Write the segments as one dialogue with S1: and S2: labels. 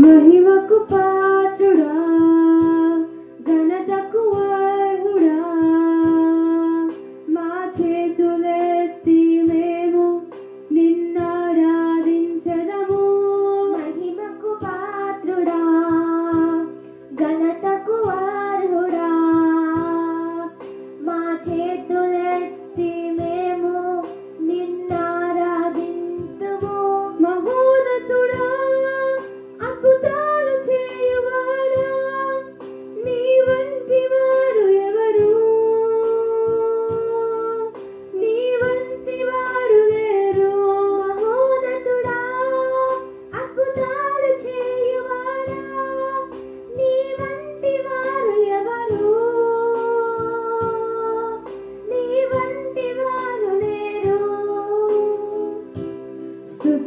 S1: మహిమకు పాచుడా ఘనతకు అర్హుడా. మా చేతులెత్తి మేము నిన్నారాధించదము.
S2: మహిమకు పాత్రుడా ఘనతకు అర్హుడా. మా చేతు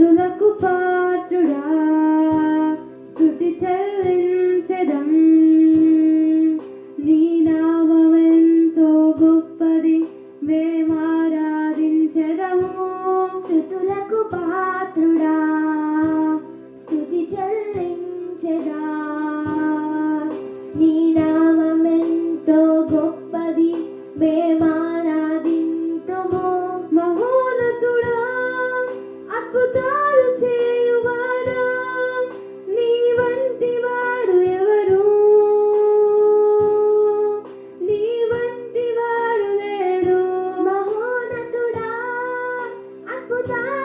S1: స్థుతులకు పాత్రుడా స్థుతి చెల్లించదం. నీ నామమెంతో గొప్పది మేము
S2: goodbye.